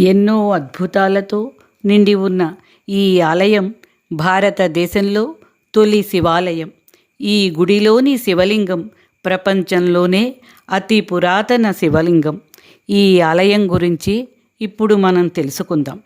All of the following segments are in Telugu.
ఎన్నో అద్భుతాలతో నిండి ఉన్న ఈ ఆలయం భారతదేశంలో తొలి శివాలయం. ఈ గుడిలోని శివలింగం ప్రపంచంలోనే అతి పురాతన శివలింగం. ఈ ఆలయం గురించి ఇప్పుడు మనం తెలుసుకుందాం.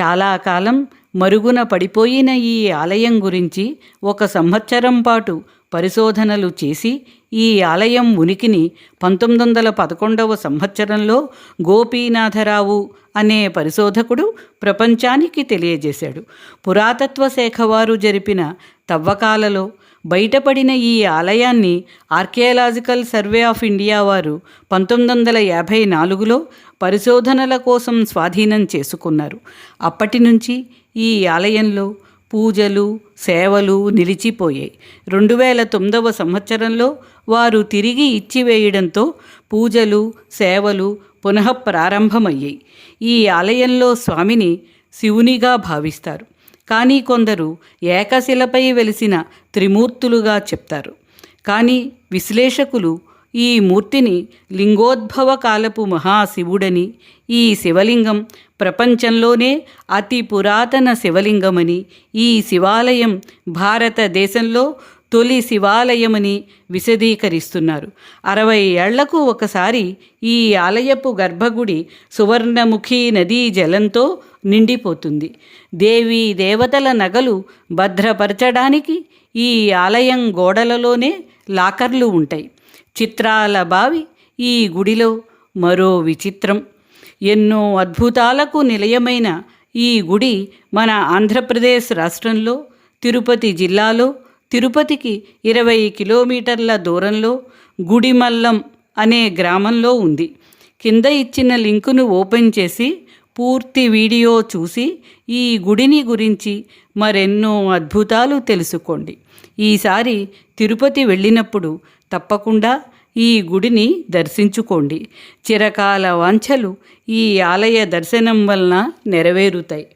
చాలా కాలం మరుగున పడిపోయిన ఈ ఆలయం గురించి ఒక సంవత్సరం పాటు పరిశోధనలు చేసి ఈ ఆలయం ఉనికిని పంతొమ్మిది వందల పదకొండవ సంవత్సరంలో గోపీనాథరావు అనే పరిశోధకుడు ప్రపంచానికి తెలియజేశాడు. పురాతత్వ శాఖ వారు జరిపిన తవ్వకాలలో బయటపడిన ఈ ఆలయాన్ని ఆర్కియాలజికల్ సర్వే ఆఫ్ ఇండియా వారు పంతొమ్మిది వందల యాభై నాలుగులో పరిశోధనల కోసం స్వాధీనం చేసుకున్నారు. అప్పటి నుంచి ఈ ఆలయంలో పూజలు సేవలు నిలిచిపోయాయి. రెండు వేల తొమ్మిదవ సంవత్సరంలో వారు తిరిగి ఇచ్చివేయడంతో పూజలు సేవలు పునః ప్రారంభమయ్యాయి ఈ ఆలయంలో స్వామిని శివునిగా భావిస్తారు. కానీ కొందరు ఏకశిలపై వెలిసిన త్రిమూర్తులుగా చెప్తారు. కానీ విశ్లేషకులు ఈ మూర్తిని లింగోద్భవ కాలపు మహాశివుడని ఈ శివలింగం ప్రపంచంలోనే అతి పురాతన శివలింగమని ఈ శివాలయం భారతదేశంలో తొలి శివాలయమని విశదీకరిస్తున్నారు. అరవై ఏళ్ళకు ఒకసారి ఈ ఆలయపు గర్భగుడి సువర్ణముఖి నదీ జలంతో నిండిపోతుంది. దేవీ దేవతల నగలు భద్రపరచడానికి ఈ ఆలయం గోడలలోనే లాకర్లు ఉంటాయి. చిత్రాల బావి ఈ గుడిలో మరో విచిత్రం. ఎన్నో అద్భుతాలకు నిలయమైన ఈ గుడి మన ఆంధ్రప్రదేశ్ రాష్ట్రంలో తిరుపతి జిల్లాలో తిరుపతికి ఇరవై కిలోమీటర్ల దూరంలో గుడిమల్లం అనే గ్రామంలో ఉంది. కింద ఇచ్చిన లింకును ఓపెన్ చేసి పూర్తి వీడియో చూసి ఈ గుడిని గురించి మరెన్నో అద్భుతాలు తెలుసుకోండి. ఈసారి తిరుపతి వెళ్ళినప్పుడు తప్పకుండా ఈ గుడిని దర్శించుకోండి. చిరకాల వాంఛలు ఈ ఆలయ దర్శనం వలన నెరవేరుతాయి.